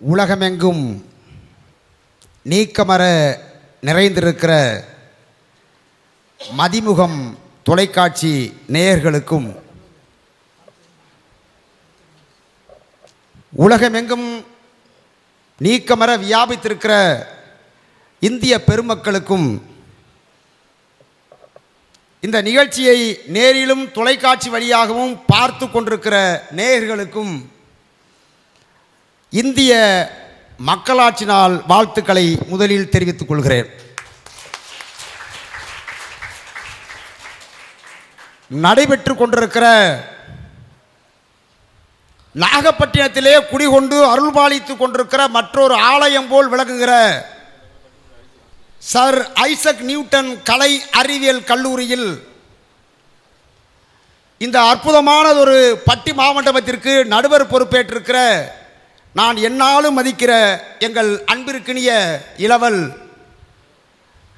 உலகமெங்கும் நீக்கமர நிறைந்திருக்கிற மதிமுகம் தொலைக்காட்சி நேயர்களுக்கும் உலகமெங்கும் நீக்கமர வியாபித்திருக்கிற இந்திய பெருமக்களுக்கும் இந்த நிகழ்ச்சியை நேரிலும் தொலைக்காட்சி வழியாகவும் பார்த்து கொண்டிருக்கிற நேயர்களுக்கும் இந்திய மக்களாட்சி நாள் வாழ்த்துக்களை முதலில் தெரிவித்துக் கொள்கிறேன். நடைபெற்று கொண்டிருக்கிற நாகப்பட்டினத்திலே குடிகொண்டு அருள்பாலித்துக் கொண்டிருக்கிற மற்றொரு ஆலயம் போல் விளங்குகிற சர் ஐசக் நியூட்டன் கலை அறிவியல் கல்லூரியில் இந்த அற்புதமானதொரு பட்டி மாமண்டபத்திற்கு நடுவர் பொறுப்பேற்றிருக்கிற நான் என்னாலும் மதிக்கிற எங்கள் அன்பிற்கினிய இளவல்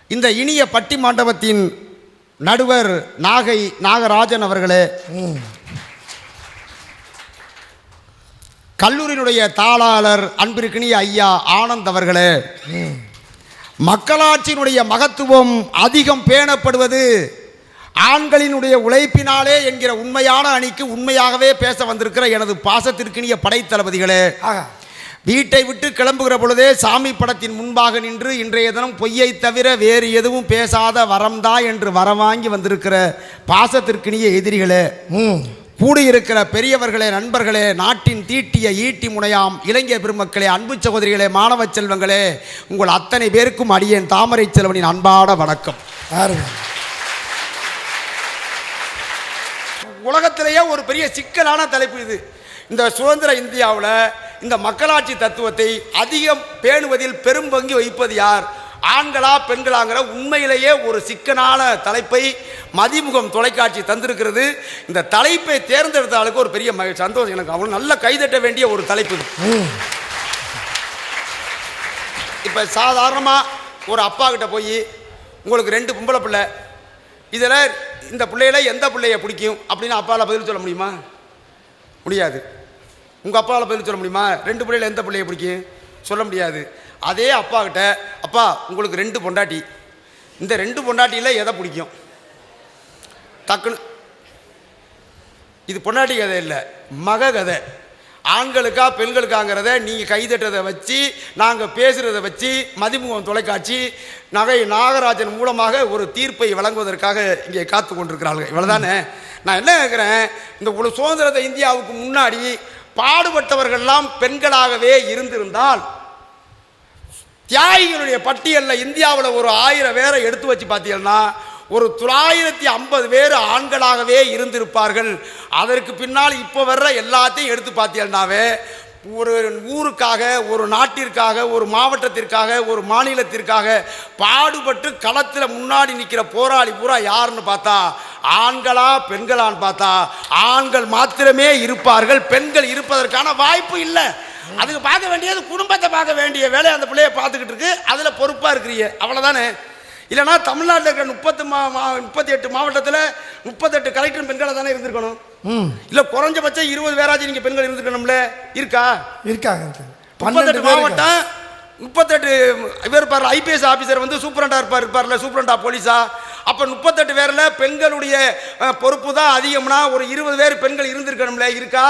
இந்த இனிய பட்டி மண்டபத்தின் நடுவர் நாகை நாகராஜன் அவர்களே. கல்லூரியினுடைய தாளாளர் அன்பிற்கினிய ஐயா ஆனந்த் அவர்களே. மக்களாட்சியினுடைய மகத்துவம் அதிகம் பேணப்படுவது ஆண்களினுடைய உழைப்பினாலே என்கிற உண்மையான அணிக்கு உண்மையாகவே பேச வந்திருக்கிற எனது பாசத்திற்கினிய படைத்தளபதிகளே வீட்டை விட்டு கிளம்புகிற பொழுதே சாமி படத்தின் முன்பாக நின்று இன்றைய தினம் பொய்யை தவிர வேறு எதுவும் பேசாத வரம்தா என்று வரம் வாங்கி வந்திருக்கிற பாசத்திற்கினிய எதிரிகளே கூடியிருக்கிற பெரியவர்களே நண்பர்களே நாட்டின் தீட்டிய ஈட்டி முனையாம் இளைஞர் பெருமக்களே அன்பு சகோதரிகளே மாணவ செல்வங்களே உங்கள் அத்தனை பேருக்கும் அடியேன் தாமரை செல்வனின் அன்பான வணக்கம். உலகத்திலேயே ஒரு பெரிய சிக்கலான தலைப்பு இது. இந்த சுதந்திர இந்தியாவில் இந்த மக்களாட்சி தத்துவத்தை அதிகம் பேணுவதில் பெரும் பங்கு வகிப்பது யார்? ஆண்களா பெண்களாங்கிற உண்மையிலேயே ஒரு சிக்கலான தலைப்பை மதிமுகம் தொலைக்காட்சி தந்திருக்கிறது. இந்த தலைப்பை தேர்ந்தெடுத்தாளுக்கு ஒரு பெரிய மகிழ்ச்சி சந்தோஷம். எனக்கு அவனு நல்ல கைதட்ட வேண்டிய ஒரு தலைப்பு இது. இப்போ சாதாரணமாக ஒரு அப்பா கிட்ட போய் உங்களுக்கு ரெண்டு பொம்பளை பிள்ளை இதில் இந்த பிள்ளையில எந்த பிள்ளைய பிடிக்கும் அப்படின்னு அப்பாவில் பதில் சொல்ல முடியுமா? முடியாது. உங்கள் அப்பாவில் பதில் சொல்ல முடியுமா? ரெண்டு பிள்ளையில எந்த பிள்ளைய பிடிக்கும்? சொல்ல முடியாது. அதே அப்பா கிட்ட அப்பா உங்களுக்கு ரெண்டு பொண்டாட்டி. இந்த ரெண்டு பொண்டாட்டியில் எதை பிடிக்கும்? டக்குன்னு. இது பொண்டாட்டி கதை இல்லை மக கதை. ஆண்களுக்கா பெண்களுக்காங்கிறத நீங்கள் கைதட்டுறதை வச்சு நாங்கள் பேசுகிறத வச்சு மதிமுகம் தொலைக்காட்சி நகை நாகராஜன் மூலமாக ஒரு தீர்ப்பை வழங்குவதற்காக இங்கே காத்து கொண்டிருக்கிறார்கள். இவ்வளோதானே நான் என்ன கேட்குறேன் இந்த ஒரு சுதந்திரத்தை இந்தியாவுக்கு முன்னாடி பாடுபட்டவர்கள்லாம் பெண்களாகவே இருந்திருந்தால் தியாகிகளுடைய பட்டியலில் இந்தியாவில் ஒரு ஆயிரம் பேரை எடுத்து வச்சு பார்த்தீங்கன்னா ஒரு தொள்ளாயிரத்தி ஐம்பது பேர் ஆண்களாகவே இருந்திருப்பார்கள். அதற்கு பின்னால் இப்போ வர்ற எல்லாத்தையும் எடுத்து பார்த்தீங்கன்னாவே ஒரு ஊருக்காக ஒரு நாட்டிற்காக ஒரு மாவட்டத்திற்காக ஒரு மாநிலத்திற்காக பாடுபட்டு களத்தில் முன்னாடி நிற்கிற போராளி பூரா யாருன்னு பார்த்தா ஆண்களா பெண்களான்னு பார்த்தா ஆண்கள் மாத்திரமே இருப்பார்கள் பெண்கள் இருப்பதற்கான வாய்ப்பு இல்லை. அதுக்கு பார்க்க வேண்டியது குடும்பத்தை பார்க்க வேண்டிய வேலையை அந்த பிள்ளைய பார்த்துக்கிட்டு இருக்கு. அதில் பொறுப்பாக இருக்கிறீங்க. அவ்வளோதானே இல்லைனா தமிழ்நாட்டில் இருக்கிற முப்பத்து மா முப்பத்தி எட்டு மாவட்டத்தில் முப்பத்தெட்டு கலெக்டர் பெண்களாக தானே இருந்திருக்கணும். ம். இல்லை குறைஞ்சபட்சம் இருபது பேராச்சும் நீங்கள் பெண்கள் இருந்திருக்கணும்ல? இருக்கா? இருக்காங்க. முப்பத்தெட்டு. மாவட்டம் முப்பத்தெட்டு இவர் இருப்பார் ஐபிஎஸ் ஆஃபீஸர் வந்து சூப்பரண்டா இருப்பார் இருப்பார்ல சூப்பரண்டா போலீஸா அப்போ முப்பத்தெட்டு பேரில் பெண்களுடைய பொறுப்பு தான் அதிகம்னா ஒரு இருபது பேர் பெண்கள் இருந்திருக்கணும்ல இருக்கா?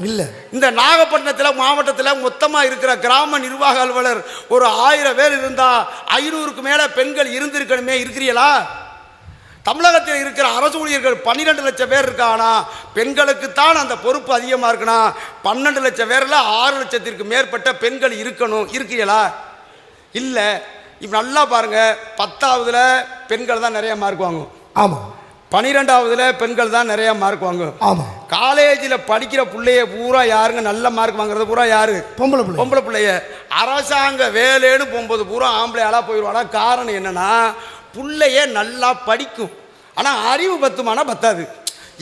இல்ல. இந்த நாகப்பட்டினத்தில் மாவட்டத்தில் மொத்தமாக இருக்கிற கிராம நிர்வாக அலுவலர் ஒரு ஆயிரம் பேர் இருந்தால் ஐநூறுக்கு மேலே பெண்கள் இருந்திருக்கணுமே இருக்கிறீங்களா தமிழகத்தில் இருக்கிற அரசு ஊழியர்கள் பன்னிரெண்டு லட்சம் பேர் இருக்கானா பெண்களுக்குத்தான் அந்த பொறுப்பு அதிகமாக இருக்குன்னா பன்னெண்டு லட்சம் பேரில் ஆறு லட்சத்திற்கு மேற்பட்ட பெண்கள் இருக்கணும் இருக்கிறீங்களா இல்லை. இப்போ நல்லா பாருங்க பத்தாவதுல பெண்கள் தான் நிறைய மார்க் வாங்கும். ஆமா. பனிரெண்டாவதுல பெண்கள் தான் நிறைய மார்க் வாங்கும் ஆமா. காலேஜில் படிக்கிற பிள்ளைய பூரா யாருங்க நல்ல மார்க் வாங்குறது? பூரா யாரு? பொம்பளை பிள்ளை பொம்பளை பிள்ளைய அரசாங்க வேலைன்னு போகும்போது பூரா ஆம்பளை ஆளா போயிடுவானா காரணம் என்னன்னா பிள்ளைய நல்லா படிக்கும். ஆனால் அறிவு பத்துமானா பத்தாது.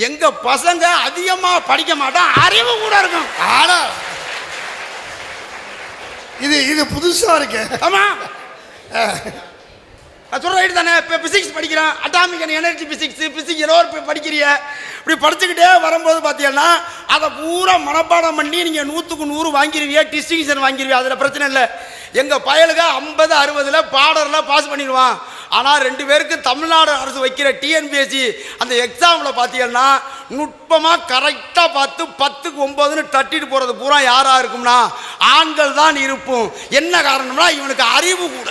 எங்க பசங்க அதிகமாக படிக்க மாட்டான் அறிவு கூட இருக்கும். ஆனா இது இது புதுசா இருக்கு. ஆமா. நான் ரைட்டு தானே? இப்போ பிசிக்ஸ் படிக்கிறான். அட்டாமிக் எனர்ஜி பிசிக்ஸ் பிசிக்ஸ் ஏதோ ஒரு படிக்கிறிய. இப்படி படிச்சுக்கிட்டே வரும்போது பார்த்தீங்கன்னா அதை பூரா மனப்பாடம் பண்ணி நீங்கள் நூற்றுக்கு நூறு வாங்கிடுவீங்க டிஸ்டிங்ஷன் வாங்கிடுவீங்க அதில் பிரச்சனை இல்லை. எங்கள் பயலுக ஐம்பது அறுபதில் பாடரில் பாஸ் பண்ணிடுவான். ஆனால் ரெண்டு பேருக்கு தமிழ்நாடு அரசு வைக்கிற டிஎன்பிஎஸ்சி அந்த எக்ஸாமில் பார்த்தீங்கன்னா நுட்பமாக கரெக்டாக பார்த்து பத்துக்கு ஒம்பதுன்னு தட்டிட்டு போகிறது பூரா யாராக இருக்கும்னா ஆண்கள் தான் இருப்போம். என்ன காரணம்னா இவனுக்கு அறிவு கூட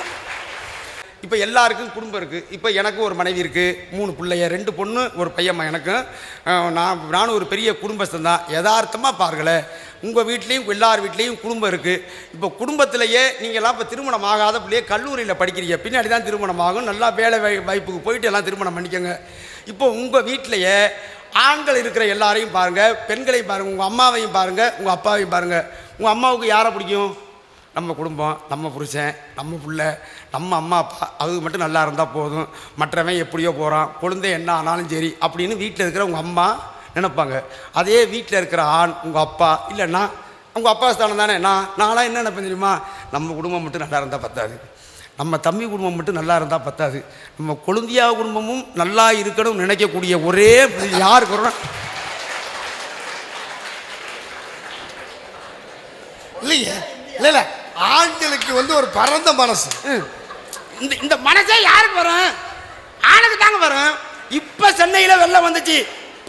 இப்போ எல்லாருக்கும் குடும்பம் இருக்குது இப்போ எனக்கு ஒரு மனைவி இருக்குது மூணு பிள்ளைய ரெண்டு பொண்ணு ஒரு பையம்மா எனக்கும் நான் நானும் ஒரு பெரிய குடும்பஸ்தன் தான். யதார்த்தமாக பாருங்களேன் உங்கள் வீட்லேயும் எல்லார் வீட்லேயும் குடும்பம் இருக்குது இப்போ குடும்பத்திலேயே நீங்கள்லாம் இப்போ திருமணம் ஆகாத பிள்ளையே கல்லூரியில் படிக்கிறீங்க. பின்னாடி தான் திருமணம் ஆகும். நல்லா வேலை வாய்- வாய்ப்புக்கு போயிட்டு எல்லாம் திருமணம் பண்ணிக்கோங்க. இப்போ உங்கள் வீட்டிலையே ஆண்கள் இருக்கிற எல்லாரையும் பாருங்கள் பெண்களையும் பாருங்கள் உங்கள் அம்மாவையும் பாருங்கள் உங்கள் அப்பாவையும் பாருங்கள் உங்கள் அம்மாவுக்கு யாரை பிடிக்கும்? நம்ம குடும்பம் நம்ம புருஷன் நம்ம பிள்ளை நம்ம அம்மா அப்பா அது மட்டும் நல்லா இருந்தால் போதும். மற்றவன் எப்படியோ போகிறான் குழந்தை என்ன ஆனாலும் சரி அப்படின்னு வீட்டில் இருக்கிற உங்கள் அம்மா நினைப்பாங்க. அதே வீட்டில் இருக்கிற ஆண் உங்கள் அப்பா இல்லைன்னா உங்கள் அப்பா ஸ்தானம் தானே? நான் நான்லாம் என்ன நினைப்பேன் தெரியுமா? நம்ம குடும்பம் மட்டும் நல்லா இருந்தால் பத்தாது. நம்ம தம்பி குடும்பம் மட்டும் நல்லா இருந்தால் பத்தாது. நம்ம கொழுந்தியா குடும்பமும் நல்லா இருக்கணும்னு நினைக்கக்கூடிய ஒரே யார் வரும் இல்லையே. இல்லை இல்லை. ஆண்களுக்கு வந்து ஒரு பரந்த மனசு. இந்த இந்த மனசே யாருக்கு வரும்? ஆணுக்கு தாங்க வரும். இப்போ சென்னையில் வெள்ளம் வந்துச்சு.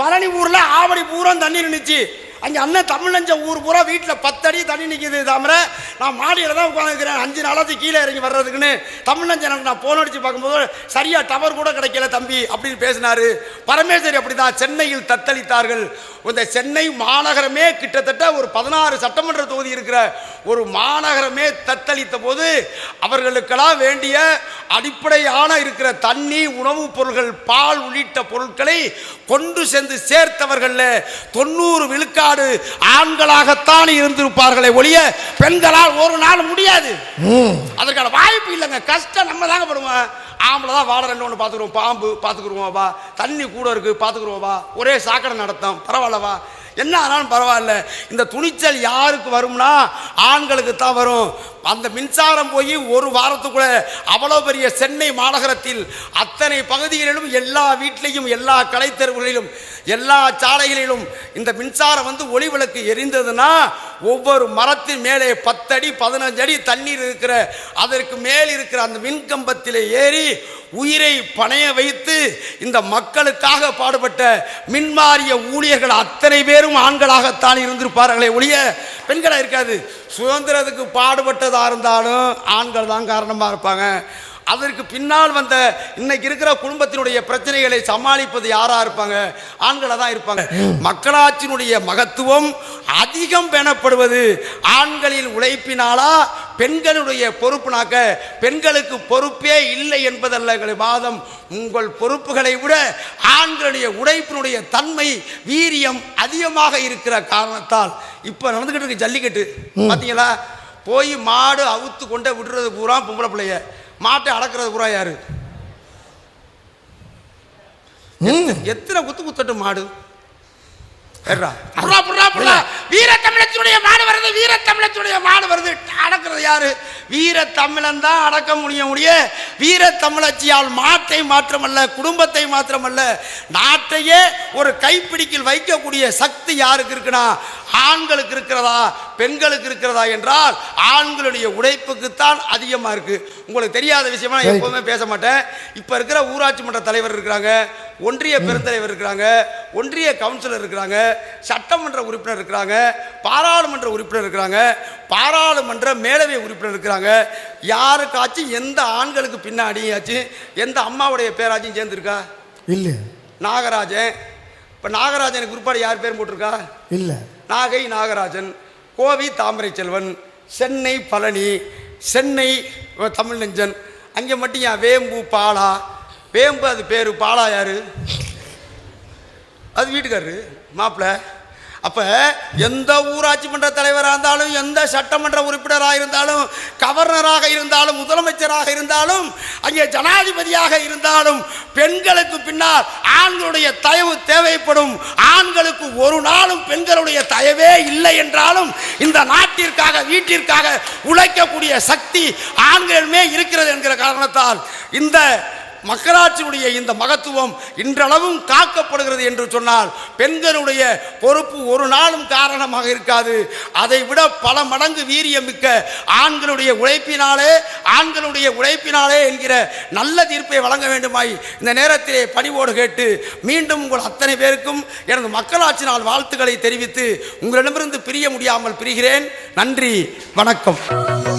பழனி ஊரில் ஆவடி பூரா தண்ணி நின்றுச்சு அங்கே அண்ணன் தமிழஞ்ச ஊர் பூரா வீட்டில் பத்தடி தண்ணி நிற்கிது தவிர நான் மாடியில் தான் உட்காந்துருக்கிறேன் அஞ்சு நாளாவது கீழே இறங்கி வர்றதுக்குன்னு. தமிழஞ்ச நான் போன் அடித்து பார்க்கும்போது சரியாக டவர் கூட கிடைக்கல தம்பி அப்படின்னு பேசினார். பரமேஸ்வரி அப்படி தான் சென்னையில் தத்தளித்தார்கள். இந்த சென்னை மாநகரமே கிட்டத்தட்ட ஒரு பதினாறு சட்டமன்ற தொகுதி இருக்கிற ஒரு மாநகரமே தத்தளித்த போது அவர்களுக்கெல்லாம் வேண்டிய அடிப்படையான இருக்கிற தண்ணி உணவுப் பொருள்கள் பால் உள்ளிட்ட பொருட்களை கொண்டு சென்று சேர்த்தவர்களில் தொண்ணூறு விழுக்காடு ஆண்களாகத்தான் இருந்திருப்பார்களே ஒழிய பெண்களால் ஒரு நாள் முடியாது. அதற்கான வாய்ப்பு இல்லைங்க. கஷ்டம் நம்ம தாங்க படுவோம். ஆம்பளை தான் வாழ ரெண்டு ஒன்று பார்த்துக்குருவோம் பாம்பு பார்த்துக்குருவோம் வா. தண்ணி கூட இருக்குது பார்த்துக்குருவோம் வா. ஒரே சாக்கடை நடத்தும். பரவாயில்லவா என்ன ஆனாலும் பரவாயில்ல. இந்த துணிச்சல் யாருக்கு வரும்னா ஆண்களுக்கு தான் வரும். அந்த மின்சாரம் போய் ஒரு வாரத்துக்குள்ள அவ்வளோ பெரிய சென்னை மாநகரத்தில் அத்தனை பகுதிகளிலும் எல்லா வீட்லேயும் எல்லா கலைத்தெருவுகளிலும் எல்லா சாலைகளிலும் இந்த மின்சாரம் வந்து ஒளி விளக்கு எரிந்ததுன்னா ஒவ்வொரு மரத்தின் மேலே பத்தடி பதினஞ்சு அடி தண்ணீர் இருக்கிற அதற்கு மேல் இருக்கிற அந்த மின்கம்பத்தில் ஏறி உயிரை பணைய வைத்து இந்த மக்களுக்காக பாடுபட்ட மின்மாறிய ஊழியர்கள் அத்தனை பேரும் ஆண்களாகத்தான் இருந்திருப்பார்களே ஒழிய பெண்களாக இருக்காது. சுதந்திரத்துக்கு பாடுபட்டது பாடுபட்டதாக இருந்தாலும் ஆண்கள் தான் காரணமாக இருப்பாங்க. அதற்கு பின்னால் வந்த இன்னைக்கு இருக்கிற குடும்பத்தினுடைய பிரச்சனைகளை சமாளிப்பது யாரா இருப்பாங்க? ஆண்களா தான் இருப்பாங்க. மக்களாட்சியினுடைய மகத்துவம் அதிகம் பெணப்படுவது ஆண்களின் உழைப்பினாலா பெண்களுடைய பொறுப்புனாக்க பெண்களுக்கு பொறுப்பே இல்லை என்பதல்ல எங்கள் வாதம் உங்கள் பொறுப்புகளை விட ஆண்களுடைய உழைப்பினுடைய தன்மை வீரியம் அதிகமாக இருக்கிற காரணத்தால் இப்போ நடந்துக்கிட்டு இருக்கு ஜல்லிக்கட்டு. பார்த்தீங்களா போய் மாடு அவுத்து கொண்டே விடுறது பூரா பொம்பளை பிள்ளைய. மாட்டை அடக்கிறது பூரா யாரு? எத்தனை- எத்தனை குத்து குத்தட்டும் மாடு? புறா. வீரத்தமிழத்தினுடைய மாடு வருது வீரத்தமிழத்தினுடைய மாடு வருது. அடக்கிறது யாரு? தான் அடக்க முடிய முடிய வீரத்தமிழச்சியால் மாட்டை மாத்திரமல்ல குடும்பத்தை மாத்திரமல்ல நாட்டையே ஒரு கைப்பிடிக்கில் வைக்கக்கூடிய சக்தி யாருக்கு இருக்குன்னா ஆண்களுக்கு இருக்கிறதா பெண்களுக்கு இருக்கிறதா என்றால் ஆண்களுடைய உழைப்புக்குத்தான் அதிகமாக இருக்கு. உங்களுக்கு தெரியாத விஷயமா நான் எப்போதுமே பேச மாட்டேன். இப்போ இருக்கிற ஊராட்சி மன்ற தலைவர் இருக்கிறாங்க ஒன்றிய பெருந்தலைவர் இருக்கிறாங்க ஒன்றிய கவுன்சிலர் இருக்கிறாங்க சட்டமன்ற உறுப்பினர் இருக்கிறாங்க பாராளுமன்ற உறுப்பினர் இருக்கிறாங்க பாராளுமன்ற மேலவை உறுப்பினர் இருக்கிறாங்க. யாருக்காச்சும் எந்த ஆண்களுக்கு பின்னாடியாச்சும் எந்த அம்மாவுடைய பேராச்சும் சேர்ந்துருக்கா? இல்லை. நாகராஜன். இப்போ நாகராஜனுக்கு குறிப்பாடு யார் பேர் போட்டிருக்கா? இல்லை. நாகை நாகராஜன் கோவி தாமரை செல்வன் சென்னை பழனி சென்னை தமிழ் நெஞ்சன். அங்கே மட்டும் ஏன் வேம்பு பாலா. வேம்பு அது பேர் பாலா யாரு? அது வீட்டுக்காரரு மாப்பிள்ள. அப்போ எந்த ஊராட்சி மன்ற தலைவராக இருந்தாலும் எந்த சட்டமன்ற உறுப்பினராக இருந்தாலும் கவர்னராக இருந்தாலும் முதலமைச்சராக இருந்தாலும் அங்கே ஜனாதிபதியாக இருந்தாலும் பெண்களுக்கு பின்னால் ஆண்களுடைய தயவு தேவைப்படும். ஆண்களுக்கு ஒரு நாளும் பெண்களுடைய தயவே இல்லை என்றாலும் இந்த நாட்டிற்காக வீட்டிற்காக உழைக்கக்கூடிய சக்தி ஆண்களுமே இருக்கிறது என்கிற காரணத்தால் இந்த மக்களாட்சியுடைய இந்த மகத்துவம் இன்றளவும் காக்கப்படுகிறது என்று சொன்னால் பெண்களுடைய பொறுப்பு ஒரு நாளும் காரணமாக இருக்காது. அதை விட பல மடங்கு வீரியமிக்க ஆண்களுடைய உழைப்பினாலே ஆண்களுடைய உழைப்பினாலே என்கிற நல்ல தீர்ப்பை வழங்க வேண்டுமாய் இந்த நேரத்திலே பணிவோடு கேட்டு மீண்டும் உங்கள் அத்தனை பேருக்கும் எனது மக்களாட்சி நாள் வாழ்த்துக்களை தெரிவித்து உங்களிடமிருந்து பிரிய முடியாமல் பிரிகிறேன். நன்றி வணக்கம்.